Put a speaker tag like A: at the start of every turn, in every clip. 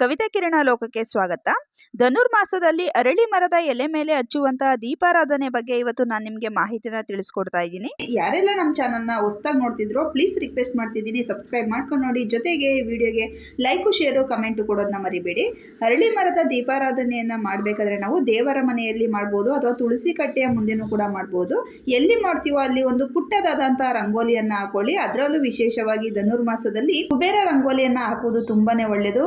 A: ಕವಿತಾ ಕಿರಣ ಲೋಕಕ್ಕೆ ಸ್ವಾಗತ. ಧನುರ್ಮಾಸದಲ್ಲಿ ಅರಳಿ ಮರದ ಎಲೆ ಮೇಲೆ ಹಚ್ಚುವಂತಹ ದೀಪಾರಾಧನೆ ಬಗ್ಗೆ ಇವತ್ತು ನಾನು ನಿಮಗೆ ಮಾಹಿತಿನ ತಿಳಿಸ್ಕೊಡ್ತಾ ಇದ್ದೀನಿ. ಯಾರೆಲ್ಲ ನಮ್ಮ ಚಾನಲ್ನ ಹೊಸದಾಗಿ ನೋಡ್ತಿದ್ರೋ ಪ್ಲೀಸ್ ರಿಕ್ವೆಸ್ಟ್ ಮಾಡ್ತಿದ್ದೀನಿ. ಸಬ್ಸ್ಕ್ರೈಬ್ ಮಾಡ್ಕೊಂಡು ನೋಡಿ. ಜೊತೆಗೆ ವಿಡಿಯೋಗೆ ಲೈಕು ಶೇರು ಕಮೆಂಟು ಕೊಡೋದನ್ನ ಮರಿಬೇಡಿ. ಅರಳಿ ಮರದ ದೀಪಾರಾಧನೆಯನ್ನ ಮಾಡಬೇಕಾದ್ರೆ ನಾವು ದೇವರ ಮನೆಯಲ್ಲಿ ಮಾಡ್ಬೋದು ಅಥವಾ ತುಳಸಿ ಕಟ್ಟೆಯ ಮುಂದೆನೂ ಕೂಡ ಮಾಡ್ಬೋದು. ಎಲ್ಲಿ ಮಾಡ್ತೀವೋ ಅಲ್ಲಿ ಒಂದು ಪುಟ್ಟದಾದಂತಹ ರಂಗೋಲಿಯನ್ನ ಹಾಕೊಳ್ಳಿ. ಅದರಲ್ಲೂ ವಿಶೇಷವಾಗಿ ಧನುರ್ಮಾಸದಲ್ಲಿ ಕುಬೇರ ರಂಗೋಲಿಯನ್ನ ಹಾಕುವುದು ತುಂಬಾನೇ ಒಳ್ಳೆಯದು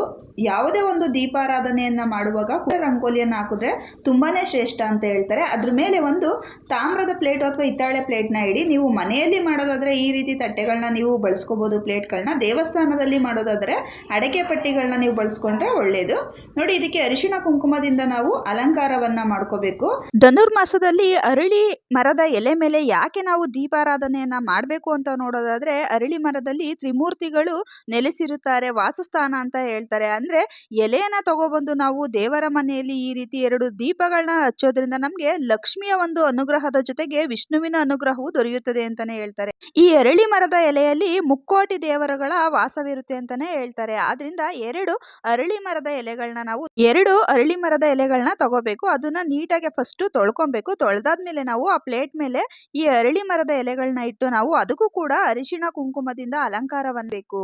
A: ಯಾವುದೇ ಒಂದು ದೀಪಾರಾಧನೆಯನ್ನ ಮಾಡುವಾಗ ರಂಗೋಲಿಯನ್ನು ಹಾಕಿದ್ರೆ ತುಂಬಾನೇ ಶ್ರೇಷ್ಠ ಅಂತ ಹೇಳ್ತಾರೆ. ಅದ್ರ ಮೇಲೆ ಒಂದು ತಾಮ್ರದ ಪ್ಲೇಟ್ ಅಥವಾ ಹಿತ್ತಾಳೆ ಪ್ಲೇಟ್ನ ಇಡಿ, ನೀವು ಮನೆಯಲ್ಲಿ ಮಾಡೋದಾದ್ರೆ ಈ ರೀತಿ ತಟ್ಟೆಗಳನ್ನ ನೀವು ಬಳಸ್ಕೋಬಹುದು ಪ್ಲೇಟ್ಗಳನ್ನ. ದೇವಸ್ಥಾನದಲ್ಲಿ ಮಾಡೋದಾದ್ರೆ ಅಡಕೆ ಪಟ್ಟಿಗಳನ್ನ ನೀವು ಬಳಸ್ಕೊಂಡ್ರೆ ಒಳ್ಳೆಯದು ನೋಡಿ, ಇದಕ್ಕೆ ಅರಿಶಿಣ ಕುಂಕುಮದಿಂದ ನಾವು ಅಲಂಕಾರವನ್ನ ಮಾಡ್ಕೋಬೇಕು. ಧನುರ್ಮಾಸದಲ್ಲಿ ಅರಳಿ ಮರದ ಎಲೆ ಮೇಲೆ ಯಾಕೆ ನಾವು ದೀಪಾರಾಧನೆಯನ್ನ ಮಾಡಬೇಕು ಅಂತ ನೋಡೋದಾದ್ರೆ, ಅರಳಿ ಮರದಲ್ಲಿ ತ್ರಿಮೂರ್ತಿಗಳು ನೆಲೆಸಿರುತ್ತಾರೆ, ವಾಸಸ್ಥಾನ ಅಂತ ಹೇಳ್ತಾರೆ. ಅಂದ್ರೆ ಎಲೆಯನ್ನ ತಗೊಬಂದು ನಾವು ದೇವರ ಮನೆಯಲ್ಲಿ ಈ ರೀತಿ ಎರಡು ದೀಪಗಳನ್ನ ಹಚ್ಚೋದ್ರಿಂದ ನಮ್ಗೆ ಲಕ್ಷ್ಮಿಯ ಒಂದು ಅನುಗ್ರಹದ ಜೊತೆಗೆ ವಿಷ್ಣುವಿನ ಅನುಗ್ರಹವು ದೊರೆಯುತ್ತದೆ ಅಂತಾನೆ ಹೇಳ್ತಾರೆ. ಈ ಎರಳಿ ಮರದ ಎಲೆಯಲ್ಲಿ ಮುಕ್ಕೋಟಿ ದೇವರುಗಳ ವಾಸವಿರುತ್ತೆ ಅಂತಾನೆ ಹೇಳ್ತಾರೆ. ಆದ್ರಿಂದ ಎರಡು ಅರಳಿ ಮರದ ಎಲೆಗಳನ್ನ ನಾವು, ಎರಡು ಅರಳಿ ಮರದ ಎಲೆಗಳನ್ನ ತಗೋಬೇಕು. ಅದನ್ನ ನೀಟಾಗಿ ಫಸ್ಟ್ ತೊಳ್ಕೊಬೇಕು. ತೊಳೆದಾದ್ಮೇಲೆ ನಾವು ಆ ಪ್ಲೇಟ್ ಮೇಲೆ ಈ ಅರಳಿ ಮರದ ಎಲೆಗಳನ್ನ ಇಟ್ಟು ನಾವು ಅದಕ್ಕೂ ಕೂಡ ಅರಿಶಿಣ ಕುಂಕುಮದಿಂದ ಅಲಂಕಾರ ಬೇಕು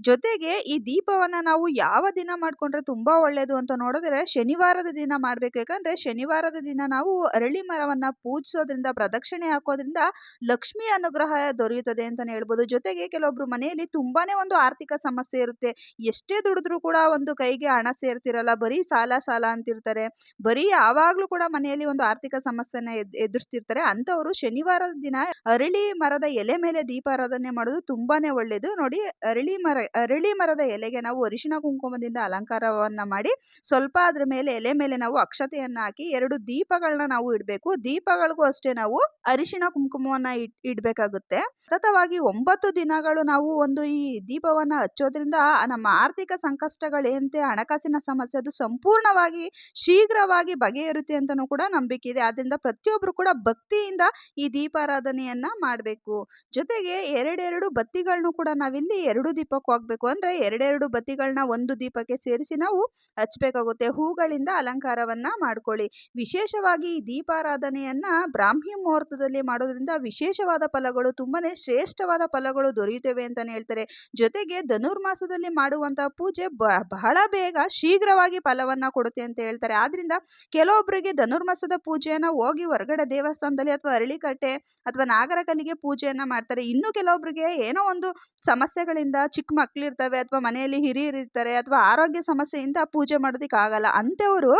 A: ಜೊತೆಗೆ ಈ ದೀಪವನ್ನ ನಾವು ಯಾವ ದಿನ ಮಾಡ್ಕೊಂಡ್ರೆ ತುಂಬಾ ಒಳ್ಳೇದು ಅಂತ ನೋಡಿದ್ರೆ ಶನಿವಾರದ ದಿನ ಮಾಡ್ಬೇಕು. ಯಾಕಂದ್ರೆ ಶನಿವಾರದ ದಿನ ನಾವು ಅರಳಿ ಮರವನ್ನ ಪೂಜಿಸೋದ್ರಿಂದ, ಪ್ರದಕ್ಷಿಣೆ ಹಾಕೋದ್ರಿಂದ ಲಕ್ಷ್ಮಿ ಅನುಗ್ರಹ ದೊರೆಯುತ್ತದೆ ಅಂತ ಹೇಳ್ಬೋದು. ಜೊತೆಗೆ ಕೆಲವೊಬ್ರು ಮನೆಯಲ್ಲಿ ತುಂಬಾನೇ ಒಂದು ಆರ್ಥಿಕ ಸಮಸ್ಯೆ ಇರುತ್ತೆ. ಎಷ್ಟೇ ದುಡಿದ್ರು ಕೂಡ ಒಂದು ಕೈಗೆ ಹಣ ಸೇರ್ತಿರಲ್ಲ, ಬರೀ ಸಾಲ ಸಾಲ ಅಂತಿರ್ತಾರೆ. ಬರೀ ಯಾವಾಗ್ಲೂ ಕೂಡ ಮನೆಯಲ್ಲಿ ಒಂದು ಆರ್ಥಿಕ ಸಮಸ್ಯೆನ ಎದ್, ಎದುರಿಸ್ತಿರ್ತಾರೆ. ಅಂತವರು ಶನಿವಾರದ ದಿನ ಅರಳಿ ಮರದ ಎಲೆ ಮೇಲೆ ದೀಪಾರಾಧನೆ ಮಾಡೋದು ತುಂಬಾನೇ ಒಳ್ಳೇದು. ನೋಡಿ ಅರಳಿ ಮರ ಅರಳಿ ಮರದ ಎಲೆಗೆ ನಾವು ಅರಿಶಿನ ಕುಂಕುಮದಿಂದ ಅಲಂಕಾರವನ್ನ ಮಾಡಿ ಸ್ವಲ್ಪ ಅದ್ರ ಮೇಲೆ ಎಲೆ ಮೇಲೆ ನಾವು ಅಕ್ಷತೆಯನ್ನು ಹಾಕಿ ಎರಡು ದೀಪಗಳನ್ನ ನಾವು ಇಡಬೇಕು. ದೀಪಗಳಿಗೂ ಅಷ್ಟೇ ನಾವು ಅರಿಶಿನ ಕುಂಕುಮವನ್ನ ಇಟ್ ಇಡಬೇಕಾಗುತ್ತೆ. ಸತತವಾಗಿ ಒಂಬತ್ತು ದಿನಗಳು ನಾವು ಒಂದು ಈ ದೀಪವನ್ನ ಹಚ್ಚೋದ್ರಿಂದ ನಮ್ಮ ಆರ್ಥಿಕ ಸಂಕಷ್ಟಗಳೇನಂತೆ ಹಣಕಾಸಿನ ಸಮಸ್ಯೆ ಅದು ಸಂಪೂರ್ಣವಾಗಿ ಶೀಘ್ರವಾಗಿ ಬಗೆಹರುತ್ತೆ ಅಂತಲೂ ಕೂಡ ನಂಬಿಕೆ ಇದೆ. ಆದ್ದರಿಂದ ಪ್ರತಿಯೊಬ್ಬರು ಕೂಡ ಭಕ್ತಿಯಿಂದ ಈ ದೀಪಾರಾಧನೆಯನ್ನು ಮಾಡಬೇಕು. ಜೊತೆಗೆ ಎರಡೆರಡು ಬತ್ತಿಗಳನ್ನು ಕೂಡ ನಾವಿಲ್ಲಿ ಎರಡು ದೀಪಕ್ಕೂ ಹಾಕ್ಬೇಕು ಅಂದ್ರೆ ಎರಡೆರಡು ಬತ್ತಿಗಳನ್ನ ಒಂದು ದೀಪಕ್ಕೆ ಸೇರಿಸಿ ನಾವು ಹಚ್ಬೇಕಾಗುತ್ತೆ. ಹೂಗಳಿಂದ ಅಲಂಕಾರವನ್ನ ಮಾಡ್ಕೊಳ್ಳಿ. ವಿಶೇಷವಾಗಿ ಈ ದೀಪಾರಾಧನೆಯನ್ನ ಬ್ರಾಹ್ಮಿ ಮುಹೂರ್ತದಲ್ಲಿ ಮಾಡೋದ್ರಿಂದ ವಿಶೇಷವಾದ ಫಲಗಳು, ತುಂಬಾನೇ ಶ್ರೇಷ್ಠವಾದ ಫಲಗಳು ದೊರೆಯುತ್ತವೆ ಅಂತಲೇ ಹೇಳ್ತಾರೆ. ಜೊತೆಗೆ ಧನುರ್ಮಾಸದಲ್ಲಿ ಮಾಡುವಂಥ ಪೂಜೆ ಬಹಳ ಬೇಗ ಶೀಘ್ರವಾಗಿ ಫಲವನ್ನ ಕೊಡುತ್ತೆ ಅಂತ ಹೇಳ್ತಾರೆ. ಆದ್ರಿಂದ ಕೆಲವೊಬ್ಬರಿಗೆ ಧನುರ್ಮಾಸದ ಪೂಜೆಯನ್ನ ಹೋಗಿ ಹೊರಗಡೆ ದೇವಸ್ಥಾನದಲ್ಲಿ ಅಥವಾ ಅರಳಿಕಟ್ಟೆ ಅಥವಾ ನಾಗರಕಲ್ಲಿಗೆ ಪೂಜೆಯನ್ನ ಮಾಡ್ತಾರೆ. ಇನ್ನು ಕೆಲವೊಬ್ಬರಿಗೆ ಏನೋ ಒಂದು ಸಮಸ್ಯೆಗಳಿಂದ ಚಿಕ್ಕ ಮಕ್ಳಿರ್ತವೆ ಅಥವಾ ಮನೆಯಲ್ಲಿ ಹಿರಿಯರು ಇರ್ತಾರೆ ಅಥವಾ ಆರೋಗ್ಯ ಸಮಸ್ಯೆಯಿಂದ ಪೂಜೆ ಮಾಡೋದಕ್ಕೆ ಆಗಲ್ಲ ಅಂಥವರು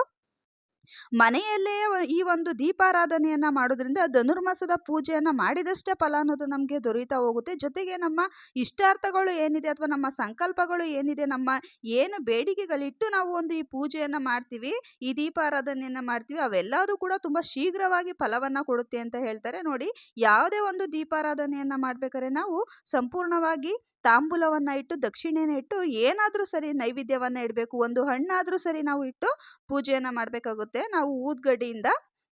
A: ಮನೆಯಲ್ಲೇ ಈ ಒಂದು ದೀಪಾರಾಧನೆಯನ್ನ ಮಾಡೋದ್ರಿಂದ ಧನುರ್ಮಾಸದ ಪೂಜೆಯನ್ನ ಮಾಡಿದಷ್ಟೇ ಫಲ ಅನ್ನೋದು ನಮಗೆ ದೊರೀತಾ ಹೋಗುತ್ತೆ. ಜೊತೆಗೆ ನಮ್ಮ ಇಷ್ಟಾರ್ಥಗಳು ಏನಿದೆ ಅಥವಾ ನಮ್ಮ ಸಂಕಲ್ಪಗಳು ಏನಿದೆ, ನಮ್ಮ ಏನು ಬೇಡಿಕೆಗಳಿಟ್ಟು ನಾವು ಒಂದು ಈ ಪೂಜೆಯನ್ನ ಮಾಡ್ತೀವಿ, ಈ ದೀಪಾರಾಧನೆಯನ್ನ ಮಾಡ್ತೀವಿ, ಅವೆಲ್ಲದೂ ಕೂಡ ತುಂಬಾ ಶೀಘ್ರವಾಗಿ ಫಲವನ್ನ ಕೊಡುತ್ತೆ ಅಂತ ಹೇಳ್ತಾರೆ. ನೋಡಿ, ಯಾವುದೇ ಒಂದು ದೀಪಾರಾಧನೆಯನ್ನ ಮಾಡ್ಬೇಕಾದ್ರೆ ನಾವು ಸಂಪೂರ್ಣವಾಗಿ ತಾಂಬೂಲವನ್ನ ಇಟ್ಟು ದಕ್ಷಿಣೆನ ಇಟ್ಟು, ಏನಾದರೂ ಸರಿ ನೈವೇದ್ಯವನ್ನ ಇಡಬೇಕು, ಒಂದು ಹಣ್ಣಾದರೂ ಸರಿ ನಾವು ಇಟ್ಟು ಪೂಜೆಯನ್ನ ಮಾಡಬೇಕಾಗುತ್ತೆ. ನಾವು ಊದ್ಗಡ್ಡಿಯಿಂದ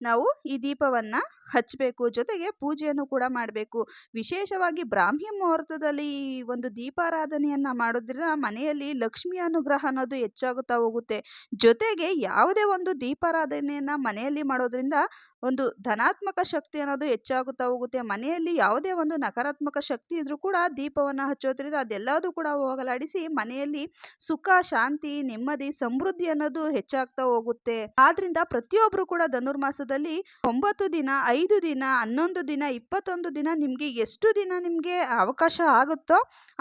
A: ನಾವು ಈ ದೀಪವನ್ನ ಹಚ್ಚಬೇಕು ಜೊತೆಗೆ ಪೂಜೆಯನ್ನು ಕೂಡ ಮಾಡಬೇಕು. ವಿಶೇಷವಾಗಿ ಬ್ರಾಹ್ಮಿ ಮುಹೂರ್ತದಲ್ಲಿ ಈ ಒಂದು ದೀಪಾರಾಧನೆಯನ್ನು ಮಾಡೋದ್ರಿಂದ ಮನೆಯಲ್ಲಿ ಲಕ್ಷ್ಮಿ ಅನುಗ್ರಹ ಅನ್ನೋದು ಹೆಚ್ಚಾಗುತ್ತಾ ಹೋಗುತ್ತೆ. ಜೊತೆಗೆ ಯಾವುದೇ ಒಂದು ದೀಪಾರಾಧನೆಯನ್ನು ಮನೆಯಲ್ಲಿ ಮಾಡೋದ್ರಿಂದ ಒಂದು ಧನಾತ್ಮಕ ಶಕ್ತಿ ಅನ್ನೋದು ಹೆಚ್ಚಾಗುತ್ತಾ ಹೋಗುತ್ತೆ. ಮನೆಯಲ್ಲಿ ಯಾವುದೇ ಒಂದು ನಕಾರಾತ್ಮಕ ಶಕ್ತಿ ಇದ್ರೂ ಕೂಡ ದೀಪವನ್ನ ಹಚ್ಚೋದ್ರಿಂದ ಅದೆಲ್ಲದೂ ಕೂಡ ಹೋಗಲಾಡಿಸಿ ಮನೆಯಲ್ಲಿ ಸುಖ, ಶಾಂತಿ, ನೆಮ್ಮದಿ, ಸಮೃದ್ಧಿ ಅನ್ನೋದು ಹೆಚ್ಚಾಗ್ತಾ ಹೋಗುತ್ತೆ. ಆದ್ರಿಂದ ಪ್ರತಿಯೊಬ್ಬರು ಕೂಡ ಧನುರ್ಮಾಸದಲ್ಲಿ ಒಂಬತ್ತು ದಿನ, ಐದು ದಿನ, ಹನ್ನೊಂದು ದಿನ, ಇಪ್ಪತ್ತೊಂದು ದಿನ ನಿಮಗೆ ಎಷ್ಟು ದಿನ ನಿಮಗೆ ಅವಕಾಶ ಆಗುತ್ತೋ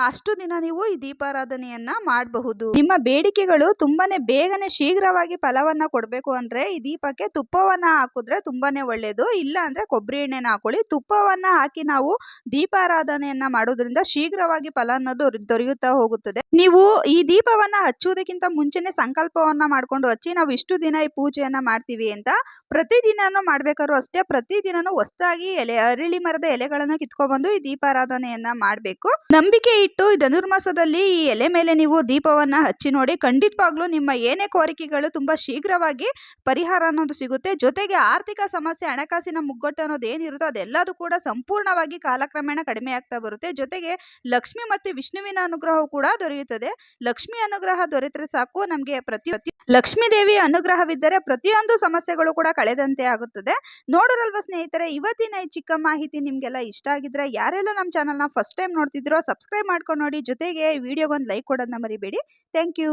A: ಅಷ್ಟು ದಿನ ನೀವು ಈ ದೀಪಾರಾಧನೆಯನ್ನ ಮಾಡಬಹುದು. ನಿಮ್ಮ ಬೇಡಿಕೆಗಳು ತುಂಬಾನೇ ಬೇಗನೆ ಶೀಘ್ರವಾಗಿ ಫಲವನ್ನ ಕೊಡಬೇಕು ಅಂದ್ರೆ ಈ ದೀಪಕ್ಕೆ ತುಪ್ಪವನ್ನ ಹಾಕಿದ್ರೆ ತುಂಬಾನೇ ಒಳ್ಳೇದು. ಇಲ್ಲ ಅಂದ್ರೆ ಕೊಬ್ಬರಿ ಎಣ್ಣೆನ ಹಾಕೊಳ್ಳಿ. ತುಪ್ಪವನ್ನ ಹಾಕಿ ನಾವು ದೀಪಾರಾಧನೆಯನ್ನ ಮಾಡೋದ್ರಿಂದ ಶೀಘ್ರವಾಗಿ ಫಲ ಅನ್ನೋದು ದೊರೆಯುತ್ತಾ ಹೋಗುತ್ತದೆ. ನೀವು ಈ ದೀಪವನ್ನ ಹಚ್ಚುವುದಕ್ಕಿಂತ ಮುಂಚೆನೆ ಸಂಕಲ್ಪವನ್ನ ಮಾಡ್ಕೊಂಡು ಹಚ್ಚಿ, ನಾವು ಇಷ್ಟು ದಿನ ಈ ಪೂಜೆಯನ್ನ ಮಾಡ್ತೀವಿ ಅಂತ ಪ್ರತಿದಿನ ದಿನಾನು ಮಾಡ್ಬೇಕಾದ್ರು ಅಷ್ಟೇ ಪ್ರತಿ ದಿನಾನು ಹೊಸದಾಗಿ ಎಲೆ, ಅರಳಿ ಮರದ ಎಲೆಗಳನ್ನ ಕಿತ್ಕೊಬಂದು ಈ ದೀಪಾರಾಧನೆಯನ್ನ ಮಾಡಬೇಕು. ನಂಬಿಕೆ ಇಟ್ಟು ಧನುರ್ಮಾಸದಲ್ಲಿ ಈ ಎಲೆ ಮೇಲೆ ನೀವು ದೀಪವನ್ನ ಹಚ್ಚಿ ನೋಡಿ, ಖಂಡಿತವಾಗ್ಲೂ ನಿಮ್ಮ ಏನೇ ಕೋರಿಕೆಗಳು ತುಂಬಾ ಶೀಘ್ರವಾಗಿ ಪರಿಹಾರ ಅನ್ನೋದು ಸಿಗುತ್ತೆ. ಜೊತೆಗೆ ಆರ್ಥಿಕ ಸಮಸ್ಯೆ, ಹಣಕಾಸಿನ ಮುಗ್ಗಟ್ಟು ಅನ್ನೋದು ಏನಿರುತ್ತೋ ಅದೆಲ್ಲದೂ ಕೂಡ ಸಂಪೂರ್ಣವಾಗಿ ಕಾಲಕ್ರಮೇಣ ಕಡಿಮೆ ಆಗ್ತಾ ಬರುತ್ತೆ. ಜೊತೆಗೆ ಲಕ್ಷ್ಮಿ ಮತ್ತೆ ವಿಷ್ಣುವಿನ ಅನುಗ್ರಹವು ಕೂಡ ದೊರೆಯುತ್ತದೆ. ಲಕ್ಷ್ಮಿ ಅನುಗ್ರಹ ದೊರೆತರೆ ಸಾಕು. ನಮಗೆ ಪ್ರತಿ- ಲಕ್ಷ್ಮೀ ದೇವಿ ಅನುಗ್ರಹವಿದ್ದರೆ ಪ್ರತಿಯೊಂದು ಸಮಸ್ಯೆಗಳು ಕೂಡ ಕಳೆದಂತೆ ಆಗುತ್ತದೆ. ನೋಡೋರಲ್ವಾ ಸ್ನೇಹಿತರೆ, ಇವತ್ತಿನ ಈ ಚಿಕ್ಕ ಮಾಹಿತಿ ನಿಮಗೆಲ್ಲ ಇಷ್ಟ ಆಗಿದ್ರೆ, ಯಾರೆಲ್ಲ ನಮ್ಮ ಚಾನಲ್ನ ಫಸ್ಟ್ ಟೈಮ್ ನೋಡ್ತಿದ್ರೋ ಸಬ್ಸ್ಕ್ರೈಬ್ ಮಾಡ್ಕೊಂಡು ನೋಡಿ. ಜೊತೆಗೆ ವಿಡಿಯೋಗೊಂದು ಲೈಕ್ ಕೊಡೋದನ್ನ ಮರಿಬೇಡಿ. Thank you